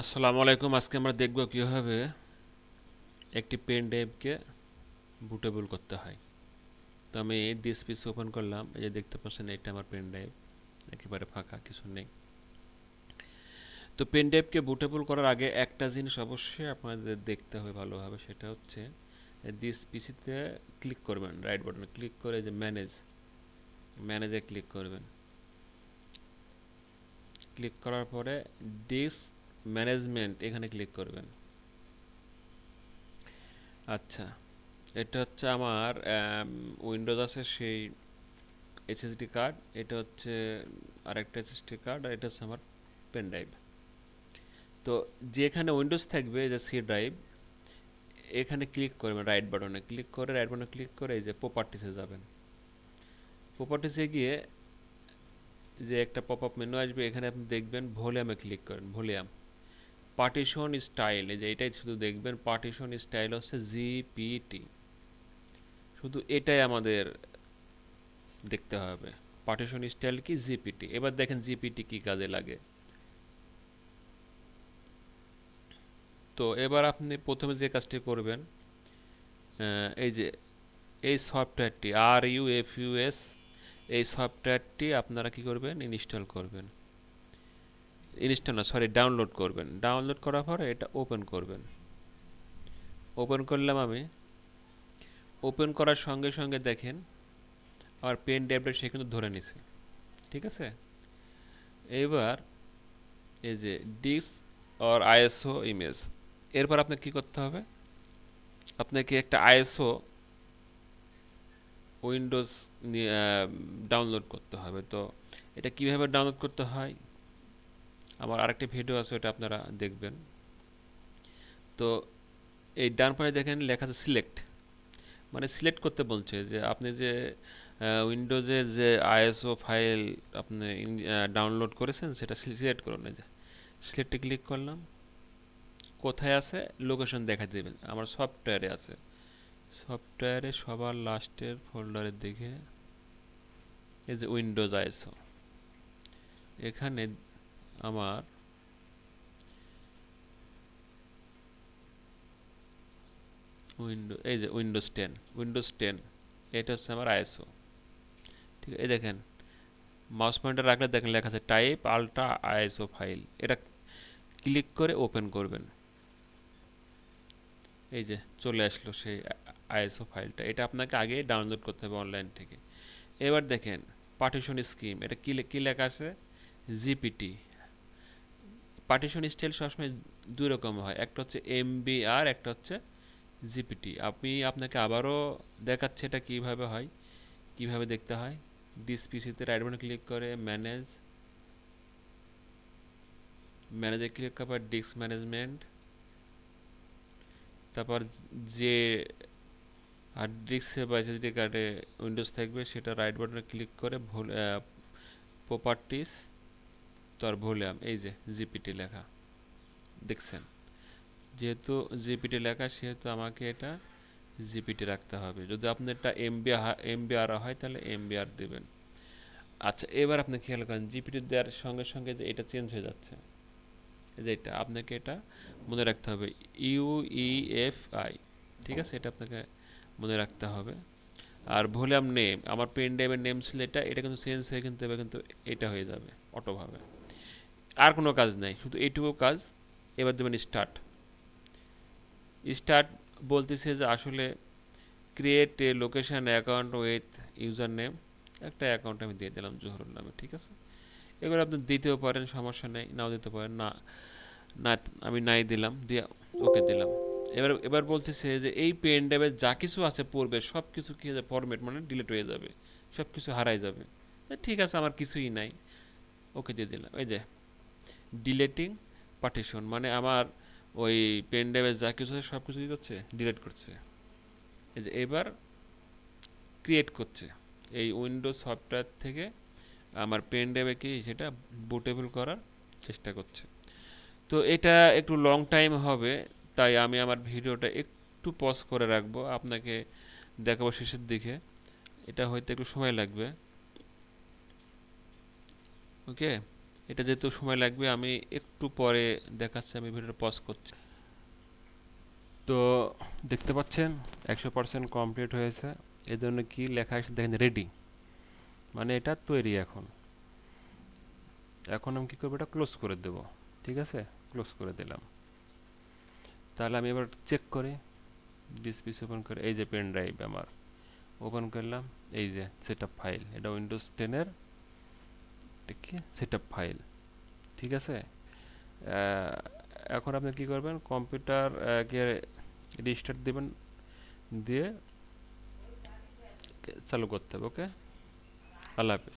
আসসালামু আলাইকুম, আজকে আমরা দেখব কীভাবে একটি পেন ড্রাইভকে বুটেবল করতে হয়। তো আমি দিস পিস ওপেন করলাম, এই যে দেখতে পাচ্ছেন, এটা আমার পেন ড্রাইভ, একেবারে ফাঁকা, কিছু নেই। তো পেন ড্রাইভকে বুটেবল করার আগে একটা জিনিস অবশ্যই আপনাদের দেখতে হবে ভালোভাবে, সেটা হচ্ছে দিস পিসিতে ক্লিক করবেন রাইট বাটনে ক্লিক করে যে ম্যানেজ ম্যানেজে ক্লিক করবেন। ক্লিক করার পরে ডিস্ক ম্যানেজমেন্ট এখানে ক্লিক করবেন। আচ্ছা এটা হচ্ছে আমার উইন্ডোজ আছে সেই এসএসডি কার্ড এটা হচ্ছে আরেকটা এসএসডি কার্ড আর এটা হচ্ছে আমার পেন ড্রাইভ তো যেখানে উইন্ডোজ থাকবে যে সি ড্রাইভ এখানে ক্লিক করবেন রাইট বাটনে ক্লিক করে রাইট বাটনে ক্লিক করে এই যে প্রপার্টিসে যাবেন। প্রপার্টিসে গিয়ে যে একটা পপ আপ মেনু আসবে, এখানে আপনি দেখবেন ভলিউমে ক্লিক করেন ভলিউম পার্টিশন স্টাইল এই যে এটাই শুধু দেখবেন পার্টিশন স্টাইল হচ্ছে জিপিটি শুধু এটাই আমাদের দেখতে হবে। পার্টিশন স্টাইল কি? জিপিটি এবার দেখেন জিপিটি কি কাজে লাগে। তো এবার আপনি প্রথমে যে কাজটি করবেন এই যে এই সফটওয়্যারটি R U F U S এই সফটওয়্যারটি আপনারা কি করবেন? ইনস্টল করবেন। ইনস্টল না সরি ডাউনলোড করবেন। ডাউনলোড করার পরে এটা ওপেন করবেন। ওপেন করলাম আমি। ওপেন করার সঙ্গে সঙ্গে দেখেন আর পেন ড্রাইভটা সে কিন্তু ধরে নিছে। ঠিক আছে? এবার এই যে ডিস আর আইএসও ইমেজ এরপর আপনাকে কি করতে হবে? আপনাকে একটা আইএসও উইন্ডোজ ডাউনলোড করতে হবে। তো এটা কীভাবে ডাউনলোড করতে হয়? আমার আরেকটি ভিডিও আছে ওটা আপনারা দেখবেন। তো এই ডান পাশে দেখেন লেখা আছে সিলেক্ট মানে সিলেক্ট করতে বলছে যে আপনি যে উইন্ডোজের যে আইএসও ফাইল আপনি ডাউনলোড করেছেন, সেটা সিলেক্ট করুন। এই যে সিলেক্টে ক্লিক করলাম। কোথায় আছে? লোকেশন দেখা দেবেন। আমার সফটওয়্যারে আছে। সফটওয়্যারে সবার লাস্টের ফোল্ডারের দিকে এই যে উইন্ডোজ আইএসও এখানে আমার উইন্ডো, এই যে উইন্ডোজ টেন উইন্ডোজ টেন, এটা হচ্ছে আমার আইএসও। ঠিক আছে এই দেখেন, মাউস পয়েন্টার রাখলে দেখেন লেখা আছে টাইপ আলট্রা আইএসও ফাইল, এটা ক্লিক করে ওপেন করবেন। এই যে চলে আসলো সেই আইএসও ফাইলটা, এটা আপনাকে আগে ডাউনলোড করতে হবে অনলাইন থেকে। এবার দেখেন, পার্টিশন স্কিম, এটা কি কী লেখা আছে? জিপিটি। পার্টিশন স্টাইল সবসময় দুই রকম হয়। একটা হচ্ছে এমবিআর একটা হচ্ছে জিপিটি আপনি আপনাকে আবারও দেখাচ্ছে এটা কীভাবে হয়, কীভাবে দেখতে হয়। ডিস পিসিতে রাইট বাটনে ক্লিক করে ম্যানেজ ম্যানেজে ক্লিক করার পর ডিস্ক ম্যানেজমেন্ট তারপর যে হার্ড ডিস্কে বা এসএসডি কার্ডে উইন্ডোজ থাকবে, সেটা রাইট বাটনে ক্লিক করে প্রপার্টিস তার ভলিউম, এই যে জিপিটি লেখা, দেখছেন? যেহেতু জিপিটি লেখা, সেহেতু আমাকে এটা জিপিটি রাখতে হবে। যদি আপনার এটা এমবি এমবিআর হয়, তাহলে এমবিআর দেবেন। আচ্ছা এবার আপনি খেয়াল করেন, জিপিটি দেওয়ার সঙ্গে সঙ্গে যে এটা চেঞ্জ হয়ে যাচ্ছে যে এটা, আপনাকে এটা মনে রাখতে হবে, ইউইএফআই, ঠিক আছে? এটা আপনাকে মনে রাখতে হবে। আর ভলিউম নেম, আমার পেন ড্রাইভের নেম ছিল এটা এটা কিন্তু চেঞ্জ হয়ে কিন্তু এবার কিন্তু এটা হয়ে যাবে, অটোভাবে। আর কোনো কাজ নাই, শুধু এইটুকু কাজ এবার দেবেন স্টার্ট স্টার্ট বলতেছে যে আসলে create a location account with user name একটা অ্যাকাউন্ট আমি দিয়ে দিলাম জোহরুল নামে, ঠিক আছে? এবার আপনি দিতেও পারেন, সমস্যা নেই, নাও দিতে পারেন, না না, আমি নাই দিলাম, দিয়ে ওকে দিলাম। এবার এবার বলতেছে যে এই পেন ড্রাইভে যা কিছু আছে পূর্বে সব কিছু কী কি ফরম্যাট মানে ডিলিট হয়ে যাবে সব কিছু হারাই যাবে ঠিক আছে, আমার কিছুই নাই ওকে দিয়ে দিলাম, এই যে। ডিলেটিং পার্টিশন মানে আমার ওই পেন ড্রাইভে যা কিছু আছে, সব কিছু কী করছে ডিলিট করছে। এই যে এবার ক্রিয়েট করছে। এই উইন্ডোজ সফটওয়্যার থেকে আমার পেন ড্রাইভে কি সেটা বুটেবল করার চেষ্টা করছে। তো এটা একটু লং টাইম হবে, তাই আমি আমার ভিডিওটা একটু পজ করে রাখব, আপনাকে দেখাবো শেষের দিকে। এটা হয়তো একটু সময় লাগবে। ওকে এটা যেহেতু সময় লাগবে, আমি একটু পরে দেখাচ্ছি, আমি ভিডিওটা পজ করছি। তো দেখতে পাচ্ছেন, একশো পার্সেন্ট কমপ্লিট হয়েছে। এই জন্য কি লেখা আছে দেখেন রেডি মানে এটা তৈরি এখন। এখন আমি কী করব, এটা ক্লোজ করে দেব। ঠিক আছে? ক্লোজ করে দিলাম। তাহলে আমি এবার চেক করি। ডিস পিস ওপেন করে, এই যে পেন ড্রাইভ আমার। ওপেন করলাম, এই যে সেট ফাইল এটা উইন্ডোজ টেনের কি সেট ফাইল ঠিক আছে? এখন আপনি কি করবেন? কম্পিউটার কে রেজিস্টার দিবেন, দিয়ে চালু করতে হবে ওকে আল্লাহ হাফিজ।